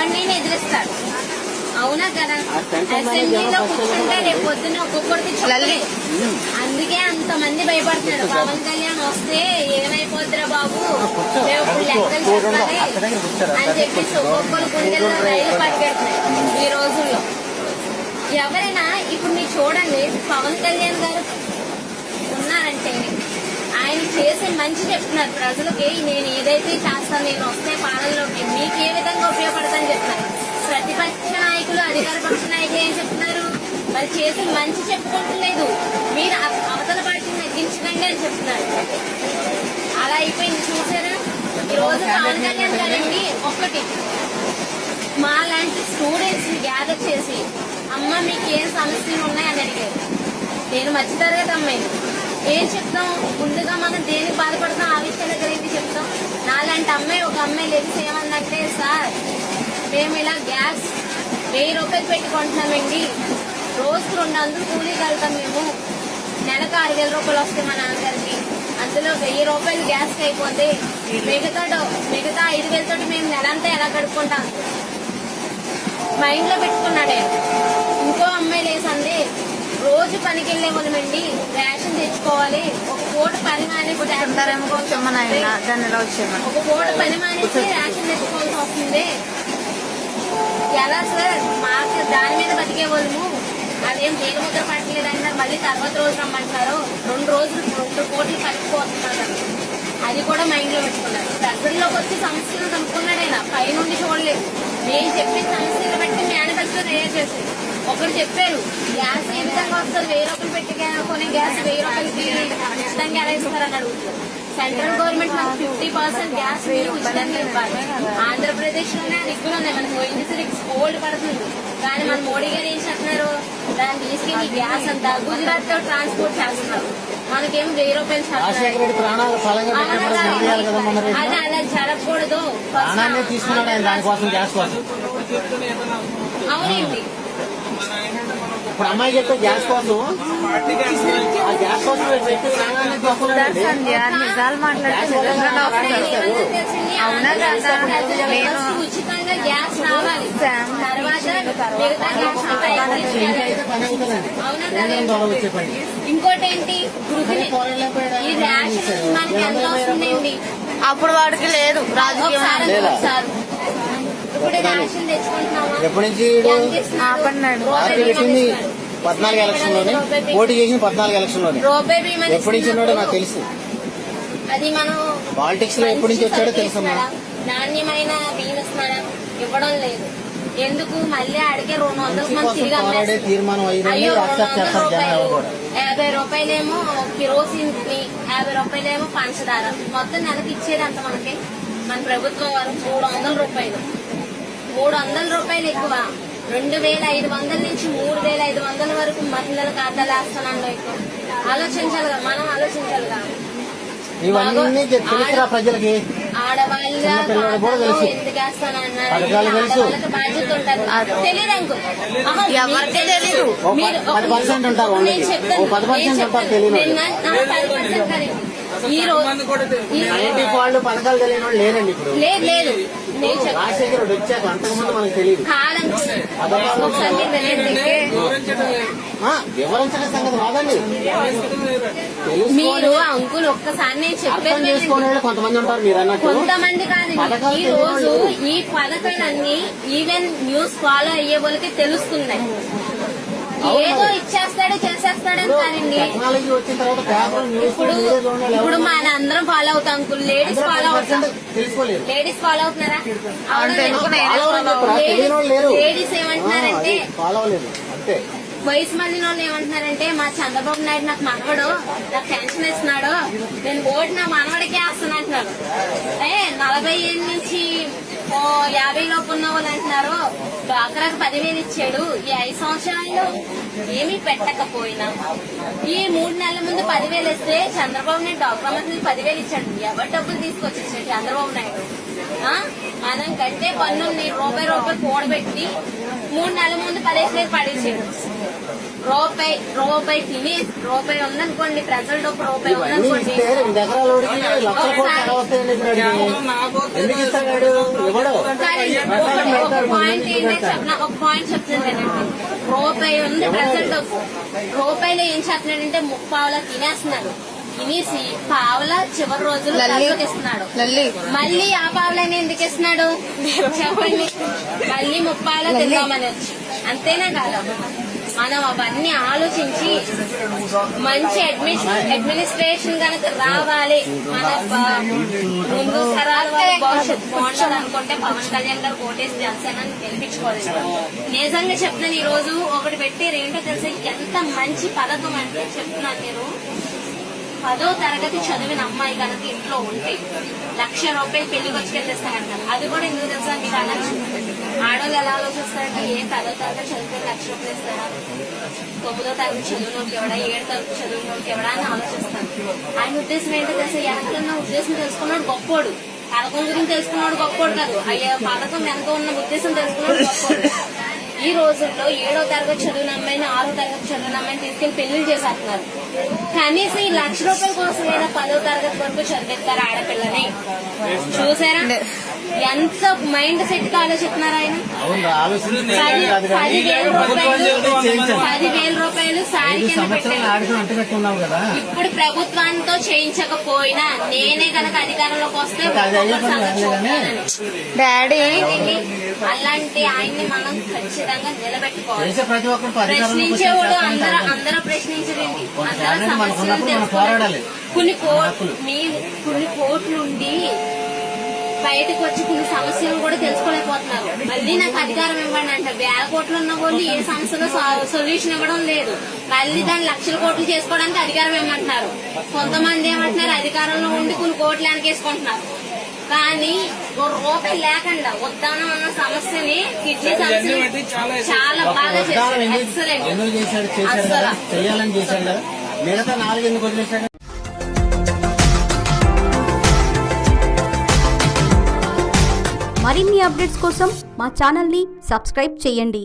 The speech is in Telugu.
అన్నిని ఎదిరిస్తాడు అవునా కదా? అసెంబ్లీలో కూర్చుంటే. రేపు పొద్దున్న ఒక్కొక్కరికి చెప్పలేదు అందుకే అంతమంది భయపడుతున్నారు. పవన్ కళ్యాణ్ వస్తే ఏమైపోద్దిరా బాబు? ఇప్పుడు లెక్కలు చెప్పాలి అని చెప్పేసి ఒక్కొక్కరు గుండెల్లో రైలు పట్టుకెడుతున్నాయి ఈ రోజుల్లో. ఎవరైనా ఇప్పుడు మీరు చూడండి పవన్ కళ్యాణ్ గారు చేసే మంచి చెప్తున్నారు ప్రజలకి. నేను ఏదైతే చేస్తాను నేను వస్తే పాలనలోకి మీకు ఏ విధంగా ఉపయోగపడతానని చెప్తున్నారు. ప్రతిపక్ష నాయకులు అధికార పక్ష నాయకులు ఏం చెప్తున్నారు? మరి చేసే మంచి చెప్పుకోవట్లేదు మీరు అవ- అవతల పార్టీని నెగ్గించకండి అని చెప్తున్నారు. అలా అయిపోయింది చూసారా? ఈ రోజు పవన్ కళ్యాణ్ గారండి ఒక్కటి. మా లాంటి స్టూడెంట్స్ని గ్యాదర్ చేసి అమ్మ మీకు ఏం సమస్యలు ఉన్నాయని అడిగారు. నేను మధ్యతరగతి అమ్మాయిని. ఏం చెప్తాం? ముందుగా మనం దేనికి బాధపడతాం ఆ విషయాల గురించి చెప్తాం? నాలాంటి అమ్మాయి ఒక అమ్మాయి లెగిసి ఏమందంటే సార్ మేము ఇలా గ్యాస్ వెయ్యి రూపాయలు పెట్టుకుంటున్నామండి రోజుకు రెండు వందలు కూలీకి వెళ్తాం మేము. నెలకు ఆరు వేల రూపాయలు వస్తాయి మా నాన్నగారికి. అందులో వెయ్యి రూపాయలు గ్యాస్కి అయిపోతే మిగతా డో- మిగతా ఐదు వేలతో మేము నెలంతా ఎలా గడుపుకుంటాం మైండ్లో పెట్టుకున్నాడే. ఇంకో అమ్మాయి లేసంది. రోజు పనికి వెళ్ళే వాళ్ళమండి. రేషన్ తెచ్చుకోవాలి. ఒక పూట పని మానేసి ఒక పూట పని మానేసి రేషన్ తెచ్చుకోవాల్సి వస్తుంది. ఎలా సార్? మాకు దాని మీద బతికే వాళ్ళము. అదేం దేని ముద్ర పట్టలేదు అంటారు మళ్ళీ తర్వాత రోజు రమ్మంటారు రెండు రోజులు రెండు కోట్లు కలిసిపోతున్నారు అది కూడా మైండ్లో పెట్టుకున్నారు. ప్రజల్లోకి వచ్చి సమస్యలు కనుక్కున్నాడు ఆయన. పైనుండి చూడలేదు. నేను చెప్పిన సమస్యలు బట్టి మేనిఫెస్టో తయారు చేశారు ఒకరు చెప్పారు గ్యాస్ ఏ విధంగా వెయ్యి రూపాయలు పెట్టి కొనే గ్యాస్ వెయ్యి రూపాయలకి ఉచితంగా ఎలా ఇస్తారని అడుగుతారు సెంట్రల్ గవర్నమెంట్ మనకు ఫిఫ్టీ పర్సెంట్ గ్యాస్ మీరు ఉచితంగా ఇవ్వాలి. ఆంధ్రప్రదేశ్లోనే అది ఇక్కడ ఉంది మనకు పోయింది ఓల్డ్ పడుతుంది. కానీ మన మోడీ గారు ఏం చేస్తున్నారు? దాన్ని తీసుకెళ్ళి గ్యాస్ అంతా గుజరాత్తో ట్రాన్స్పోర్ట్ చేస్తున్నారు. మనకేం వెయ్యి రూపాయలు అది అలా జరగకూడదు. అవునండి ఇప్పుడు అమ్మాయి చెప్తే గ్యాస్ కోసం ఆ గ్యాస్ కోసం పెట్టి ప్రాణాన్ని తీసుకున్నాడండి సంధ్య నిజాలు మాట్లాడితే నిజంగానే వస్తారు అవునా కదా? నేను- ఉచితంగా గ్యాస్ రావాలి శామ్ తర్వాత మిగతా గ్యాస్ అయితే పని అవుతుందండి అవునా కేంద్రం ద్వారా వచ్చే పని ఇంకోటి ఏంటి గృహిణి ఈ రేషన్ మనకి ఎంత వస్తుందండి అప్పుడు వాడికి లేదు రాజకీయం ఎప్పటి నుంచి పెట్టింది. పద్నాలుగు ఎలక్షన్లోనే పోటీ చేసింది పద్నాలుగు ఎలక్షన్లోనే ఎప్పటి నుంచి ఉన్నాడో నాకు తెలుసు. అది మనం పాలిటిక్స్లో ఎప్పటి నుంచి వచ్చాడో ఇస్తున్నాడా? నాణ్యమైన బియ్యం ఇస్తున్నాడా ఇవ్వడం లేదు. ఎందుకు? మళ్ళీ అడిగే రెండు వందల మంది తిరిగి యాభై రూపాయలేమో కిరోసిన్ యాభై రూపాయలేమో పంచదార. మొత్తం నెలకి ఇచ్చేది అంత మనకి? మన ప్రభుత్వం వారు మూడు వందల రూపాయలు. మూడు వందల రూపాయలు ఎక్కువ. రెండు వేల ఐదు వందల నుంచి మూడు వేల ఐదు వందల వరకు మహిళల ఖాతాలు వేస్తానండి ఎక్కువ. ఆలోచించాలిగా మనం ఇవన్నీ తెలుసురా ప్రజలకి. తెలియదు ఎవరికి తెలీదు. పది పర్సెంట్ ఉంటారు పది పర్సెంట్ ఉంటారు కాదు. ఈ రోజు పథకాలు తెలియని వాళ్ళు లేరండి ఇప్పుడు. లేదు లేదు. వచ్చాక అంతకుముందు మనకు తెలియదు మీరు వివరించిన సంగతి అంకుల్ ఒక్కసారి నేను చెప్పేది కొంతమంది ఉంటారు మీరు అన్నట్టు కొంతమంది పథకాలు ఈ రోజు ఈ పథకాలన్నీ ఈవెన్ న్యూస్ ఫాలో అయ్యే వాళ్ళకి తెలుస్తున్నాయి. ఏదో ఇచ్చేస్తాడు చేసేస్తాడని కాదండి. టెక్నాలజీ వచ్చిన తర్వాత పేపర్ న్యూస్ ఇప్పుడు మీడియా చూడండి ఇప్పుడు మన అందరం ఫాలో అవుతాం. అంకుల్ లేడీస్ ఫాలో అవుతాం. లేడీస్ ఫాలో అవుతున్నారా? తెలియని వాళ్ళు లేరు. లేడీస్ ఏమంటున్నారంటే ఫాలో అవ్వలేదు. అంతే. వయసు మళ్ళీ వాళ్ళు ఏమంటున్నారంటే మా చంద్రబాబు నాయుడు నాకు మనవడు నాకు పెన్షన్ ఇస్తున్నాడు నేను ఓటు నా మనవడికి వేస్తాను అంటున్నారు. ఏ నలభై ఏళ్ళ నుంచి ఓ యాభై లోపు ఉన్న వాళ్ళు అంటున్నారు. నాకు పదివేలు ఇచ్చాడు. ఈ ఐదు సంవత్సరాల్లో ఏమీ పెట్టకపోయినా. ఈ మూడు నెలల ముందు పదివేలు ఇస్తే చంద్రబాబు నాయుడు డాక్టర్ మంది పదివేలు ఇచ్చాడు. ఎవరు డబ్బులు తీసుకొచ్చి ఇచ్చాడు చంద్రబాబు నాయుడు? మనం కంటే పన్ను రూపాయి రూపాయి కూడబెట్టి మూడు నెలల ముందు పదిహేను వేలు పడేసాడు. రూపాయి రూపాయి తిని రూపాయి ఉందనుకోండి ప్రజల డబ్బు రూపాయి ఉందనుకోండి. ఒక- ఒక పాయింట్ ఏంటంటే ఒక పాయింట్ చెప్తున్నానండి రూపాయి ఉంది ప్రజల డబ్బు రూపాయలు ఏం చేస్తున్నాడంటే ముప్పావులా తినేస్తున్నాడు. తినేసి పావుల చివరి రోజులు. ప్రజలకు ఇస్తున్నాడు. లల్లి. మళ్ళీ ఆ పావులని ఎందుకు ఇస్తున్నాడు? చెప్పండి. మళ్ళీ ముప్పావులా తిందామని. వచ్చి అంతేనా కాదా? మనం అవన్నీ ఆలోచించి మంచి అడ్మిషన్ అడ్మినిస్ట్రేషన్ కనుక రావాలి. మన ముందు తరాల వారి భవిష్యత్తు బాగుంటుంది అనుకుంటే పవన్ కళ్యాణ్ గారు కోటేసి జనసేన గెలిపించుకోవాలి నిజంగా చెప్తున్నాను ఈ రోజు ఒకటి పెట్టి ఏంటో తెలుసా ఎంత మంచి పథకం అంటే చెప్తున్నాను నేను. పదో తరగతి చదివిన అమ్మాయి కనుక ఇంట్లో ఉంటే లక్ష రూపాయలు పెళ్ళికి వచ్చి వెళ్ళిస్తారంటారు అది కూడా ఎందుకు తెలుసా? మీరు అనొచ్చు. ఆడవాళ్ళు ఎలా ఆలోచిస్తారంటే ఏ పదో తరగతి చదివితే లక్ష రూపాయలు ఇస్తారా? తొమ్మిదో తరగతి చదువులోకి ఎవడా ఏడు తరగతి చదువులోకి ఎవడా అని ఆలోచిస్తారు. ఆయన ఉద్దేశం ఏంటో తెలుసా? వెనకున్న ఉద్దేశం తెలుసుకున్నాడు గొప్పోడు. పథకం గురించి తెలుసుకున్నాడు గొప్పోడు కాదు. అయ్యా పథకం వెనక ఉన్న ఉద్దేశం తెలుసుకున్నాడు గొప్పోడు. ఈ రోజుల్లో ఏడో తరగతి చదివిన అమ్మాయిని ఆరో తరగతి చదివిన అమ్మాయిని తీసుకెళ్ళి పెళ్ళిళ్ళు చేసేస్తున్నారు. కనీసం ఈ లక్ష రూపాయల కోసం ఏదో పదో తరగతి వరకు చదివిస్తారు ఆడపిల్లని? చూసారా? ఎంత మైండ్ సెట్గా ఆలోచిస్తున్నారు ఆయన? పదివేల రూపాయలు. పదివేల రూపాయలు సారీ కింద పెట్టారు? ఇప్పుడు ప్రభుత్వంతో చేయించకపోయినా నేనే కనుక అధికారంలోకి వస్తే. డాడీ? అలాంటి ఆయన్ని మనం ఖచ్చితంగా నిలబెట్టుకోవాలి. ప్రశ్నించేవాడు అందరూ అందరూ ప్రశ్నించలేండి అందరూ సమస్యలు తెలుసుకోవాలి. కొన్ని కోట్లు మీ కొన్ని కోట్లు ఉండి బయటకు వచ్చి కొన్ని సమస్యలు కూడా తెలుసుకోలేకపోతున్నారు. మళ్ళీ నాకు అధికారం ఇవ్వండి అంటే. వేల కోట్లు ఉన్న వాళ్ళు ఏ సమస్యలో సొల్యూషన్ ఇవ్వడం లేదు. మళ్ళీ దాన్ని లక్షల కోట్లు చేసుకోవడానికి అధికారం ఇవ్వమంటున్నారు. కొంతమంది ఏమంటున్నారు అధికారంలో ఉండి కొన్ని కోట్లు వెనకేసుకుంటున్నారు. కానీ ఒక రూపాయి లేకుండా ఉద్దానం అన్న సమస్యని కిడ్నీ సమస్యని చాలా బాగా ఎక్సలెంట్ చేశాడు? చేశాడు కదా? చెయ్యాలని చేశాడు కదా? మిగతా నాలుగు ఎందుకు వదిలేశాడు? మరిన్ని అప్డేట్స్ కోసం మా ఛానల్ని సబ్స్క్రైబ్ చేయండి.